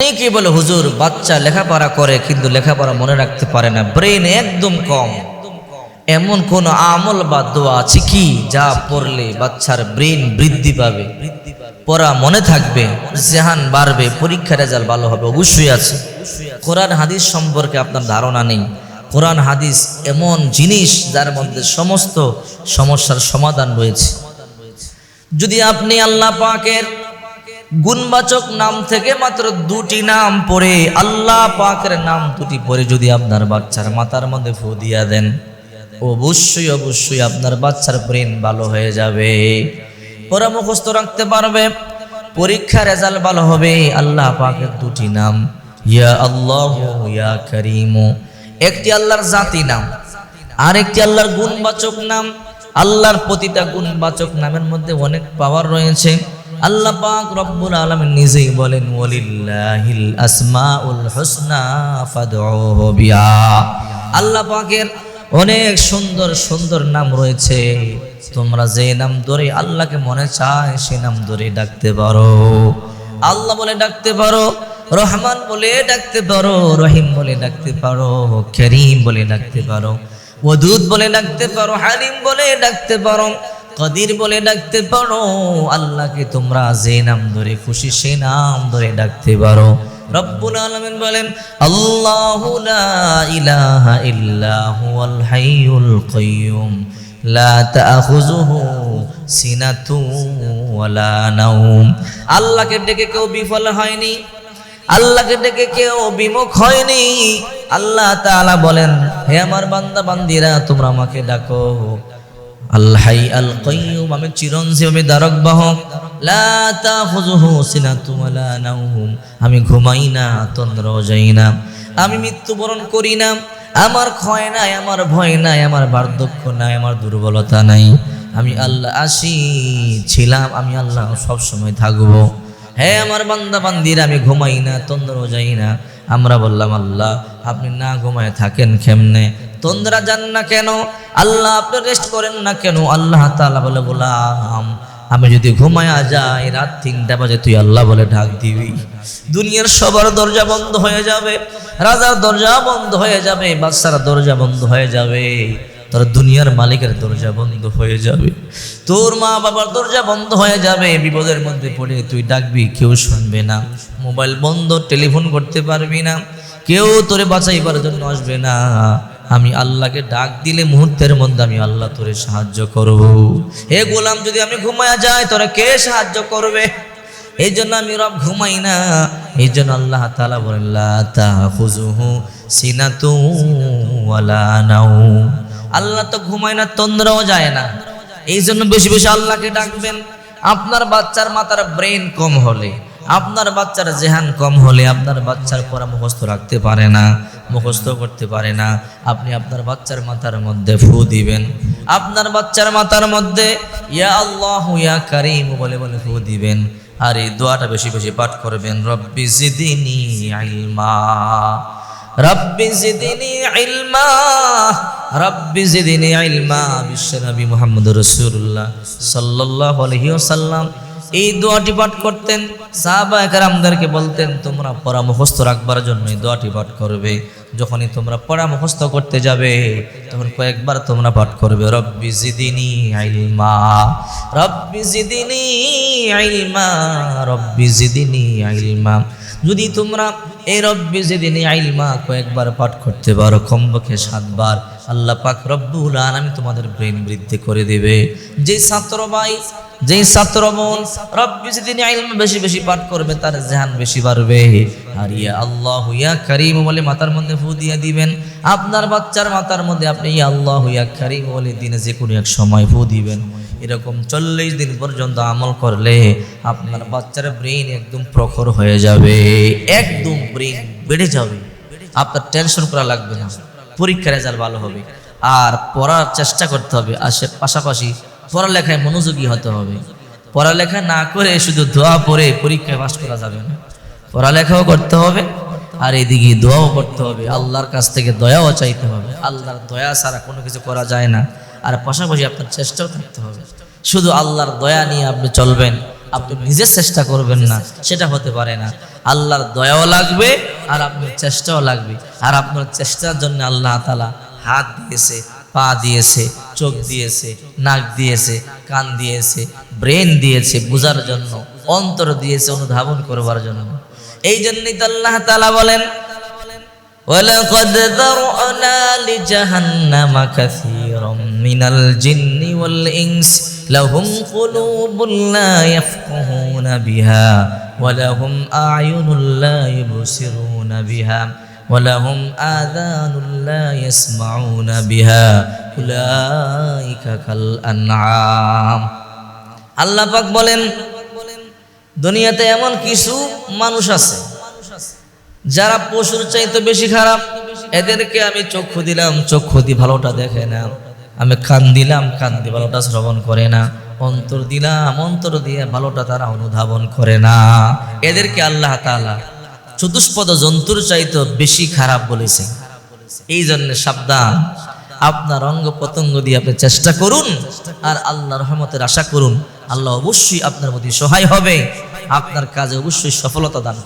অনেকেই বলে, হুজুর, বাচ্চা লেখাপড়া করে কিন্তু লেখাপড়া মনে রাখতে পারে না। ব্রেন একদম কম। এমন কোন আমল বা দোয়া আছে কি যা পড়লে বাচ্চার ব্রেন বৃদ্ধি পাবে? পড়া মনে থাকবে, জেহান বাড়বে পরীক্ষা রেজাল্ট ভালো হবে, অবশ্যই আছে। কোরআন, হাদিস সম্পর্কে আপনার ধারণা নেই। কোরআন, হাদিস এমন জিনিস যার মধ্যে সমস্ত সমস্যার সমাধান রয়েছে। যদি আপনি আল্লাহ পাকের গুণবাচক নাম থেকে মাত্র দুটি নাম পড়ে, আল্লাহ পাকের নাম দুটি পড়ে যদি আপনার বাচ্চার মাথার মধ্যে ফু দিয়া দেন, অবশ্যই অবশ্যই আপনার বাচ্চার ব্রেন ভালো হয়ে যাবে। ওরা মুখস্থ রাখতে পারবে পরীক্ষা রেজাল্ট ভালো হবে, আল্লাহ পাকের দুটি নাম, ইয়া আল্লাহ, ইয়া করিমু। একটি আল্লাহর জাতি নাম, আরেকটি আল্লাহর গুণবাচক নাম, আল্লাহর প্রতিটা গুণবাচক নামের মধ্যে অনেক পাওয়ার রয়েছে। আল্লাহ পাক রব্বুল আলামিন নিজেই বলেন, ওয়ালিল্লাহিল আসমাউল হুসনা ফাদউহু বিহা। আল্লাহ পাকের অনেক সুন্দর সুন্দর নাম রয়েছে। তোমরা যে নাম ধরে আল্লাহকে মনে চায়, সে নাম ধরে ডাকতে পারো। আল্লাহ বলে ডাকতে পারো, রহমান বলে ডাকতে পারো, রহিম বলে ডাকতে পারো, করিম বলে ডাকতে পারো ওদুদ বলে ডাকতে পারো, হালিম বলে ডাকতে পারো। কদির বলে ডাকতে পারো, আল্লাহকে তোমরা যে নাম ধরে খুশি সে নাম ধরে ডাকতে পারো। রব্বুল আলামিন বলেন, আল্লাহু লা আল্লাহকে ডেকে কেউ বিফল হয়নি, আল্লাহকে ডেকে কেউ বিমুখ হয়নি। আল্লাহ তাআলা বলেন, হে আমার বান্দা বান্দিরা তোমরা আমাকে ডাকো। আল্লাহাই আল কাইয়ুম আমি চিরঞ্জীব, আমি দ্বারক বাহক আমি ঘুমাই না তন্দ্রাও যাই না। আমি মৃত্যুবরণ করি না, আমার ক্ষয় নাই, আমার ভয় নাই, আমার বার্ধক্য নাই, আমার দুর্বলতা নাই। আমি আল্লাহ আসি, ছিলাম, আমি আল্লাহ সব সময় থাকব। হ্যাঁ আমার বান্দা বান্দির আমি ঘুমাই না তন্দ্রাও যাই না। আমরা বললাম, আল্লাহ, আপনি না ঘুমায় থাকেন কেমনে? তন্দ্রা যান না কেন? আল্লাহ আপনি রেস্ট করেন না কেন? আল্লাহ তালা বলে, গোলাম, আমি যদি ঘুমায়া যাই, রাত তিনটা বাজে তুই আল্লাহ বলে ঢাক দিবি। দুনিয়ার সবার দরজা বন্ধ হয়ে যাবে, রাজার দরজা বন্ধ হয়ে যাবে বাচ্চার দরজা বন্ধ হয়ে যাবে। তোর দুনিয়ার মালিকের দরজা বন্ধ হয়ে যাবে। তোর মা বাবার দরজা বন্ধ হয়ে যাবে। বিপদের মধ্যে পড়ে তুই ডাকবি, কেউ শুনবে না। মোবাইল বন্ধ, টেলিফোন করতে পারবি না। কেউ তোরে বাঁচাইবার জন্য আসবে না। আমি আল্লাহকে ডাক দিলে মুহূর্তের মধ্যে আমি আল্লাহ তোরে সাহায্য করব। হে গোলাম, যদি আমি ঘুমায়া যাই, তোরা কে সাহায্য করবে? এই জন্য আমি রব ঘুমাই না। এই জন্য আল্লাহ তালা বলেন, লা তাখুযুহু সিনাতু ওয়ালা নাওম। আল্লাহ তো ঘুমায় না, তন্দ্রাও যায় না। এই জন্য বেশি বেশি আল্লাহকে ডাকবেন। আপনার বাচ্চার মাথার ব্রেন কম হলে, আপনার বাচ্চার জেহান কম হলে, আপনার বাচ্চার পড়া মুখস্থ রাখতে পারে না, মুখস্থ করতে পারে না। আপনি আপনার বাচ্চার মাথার মধ্যে ফু দিবেন। আপনার বাচ্চার মাথার মধ্যে, ইয়া আল্লাহ, ইয়া কারিম বলে বলে ফু দিবেন। আর এই দোয়াটা বেশি বেশি পাঠ করবেন, রব্বি জিদিনি ইলমা রব্বি জিদিনি ইলমা রব্বি জিদিনি ইলমা বিশ্বনবী মুহাম্মদ রাসূলুল্লাহ সাল্লাল্লাহু আলাইহি ওয়াসাল্লাম। এই দোয়াটি পাঠ করতেন, সাহাবা একরামদেরকে বলতেন, তোমরা পড়া মুখস্থ রাখবার জন্য এই দোয়াটি পাঠ করবে। যখনই তোমরা পড়া মুখস্থ করতে যাবে, তখন কয়েকবার তোমরা পাঠ করবে, রব্বি জিদিনি ইলমা, রব্বি জিদিনি ইলমা, রব্বি জিদিনি ইলমা। যদি তোমরা এই রব্বি যেদিন আইলমা কয়েকবার পাঠ করতে পারো কমপক্ষে সাতবার, আল্লাহ পাক রব্বুল আমি তোমাদের ব্রেন বৃদ্ধি করে দেবে। যে ছাত্র ভাই যে ছাত্র বোন রব্বি যেদিনে আইলমা বেশি বেশি পাঠ করবে, তার জেহান বেশি বাড়বে। আর ইয়া আল্লাহ ইয়া করিম বলে মাথার মধ্যে ফু দিয়ে দিবেন। আপনার বাচ্চার মাথার মধ্যে আপনি ইয়া আল্লাহ ইয়া করিম বলে দিনে যে কোনো এক সময় ফু দিবেন। এরকম চল্লিশ দিন পর্যন্ত আমল করলে আপনার বাচ্চার ব্রেন একদম প্রখর হয়ে যাবে। একদম ব্রেন বেড়ে যাবে। আপনার টেনশন করা লাগবে না। পরীক্ষা রেজাল্ট ভালো হবে। আর পড়ার চেষ্টা করতে হবে। আশে পাশাপাশি পড়ালেখায় মনোযোগী হতে হবে। পড়ালেখা না করে শুধু দোয়া পড়ে পরীক্ষায় পাশ করা যাবে না। পড়ালেখাও করতে হবে, আর এদিকে দোয়াও করতে হবে। আল্লাহর কাছ থেকে দয়াও চাইতে হবে। আল্লাহর দয়া ছাড়া কোনো কিছু করা যায় না। আর পাশাপাশি আপনার চেষ্টাও থাকতে হবে। শুধু আল্লাহর দয়া নিয়ে আপনি চলবেন, আপনি নিজের চেষ্টা করবেন না, সেটা হতে পারে না। আল্লাহর দয়াও লাগবে, আর আপনার চেষ্টাও লাগবে। আর আপনার চেষ্টার জন্য আল্লাহ তালা হাত দিয়েছে, পা দিয়েছে। চোখ দিয়েছে নাক দিয়েছে কান দিয়েছে ব্রেন দিয়েছে বোঝার জন্য অন্তর দিয়েছে অনুধাবন করবার জন্য এই জন্যই তো আল্লাহ তালা বলেন ولقد ذرأنا لجهنم كثيرا من الجن والإنس لهم قلوب لا يفقهون بها ولهم أعين لا يبصرون بها ولهم آذان لا يسمعون بها উলাইকা আল্লাহ পাক বলেন, দুনিয়াতে এমন কিছু মানুষ আছে, যারা পশুর চাইতে বেশি খারাপ। এদেরকে আমি চক্ষু দিলাম, চক্ষু দি ভালোটা দেখে না আমি কান দিলাম, কান দিয়ে ভালোটা শ্রবণ করে না। অন্তর দিলাম, অন্তর দিয়ে ভালোটা তারা অনুধাবন করে না। এদেরকে আল্লাহ তালা চতুষ্পদ জন্তুর চাইতে বেশি খারাপ বলেছে। এই জন্য সাবধান। আপনার অঙ্গ পতঙ্গ দিয়ে আপনি চেষ্টা করুন আর আল্লাহ রহমতের আশা করুন। আল্লাহ অবশ্যই আপনার প্রতি সহায় হবে। আপনার কাজে অবশ্যই সফলতা দান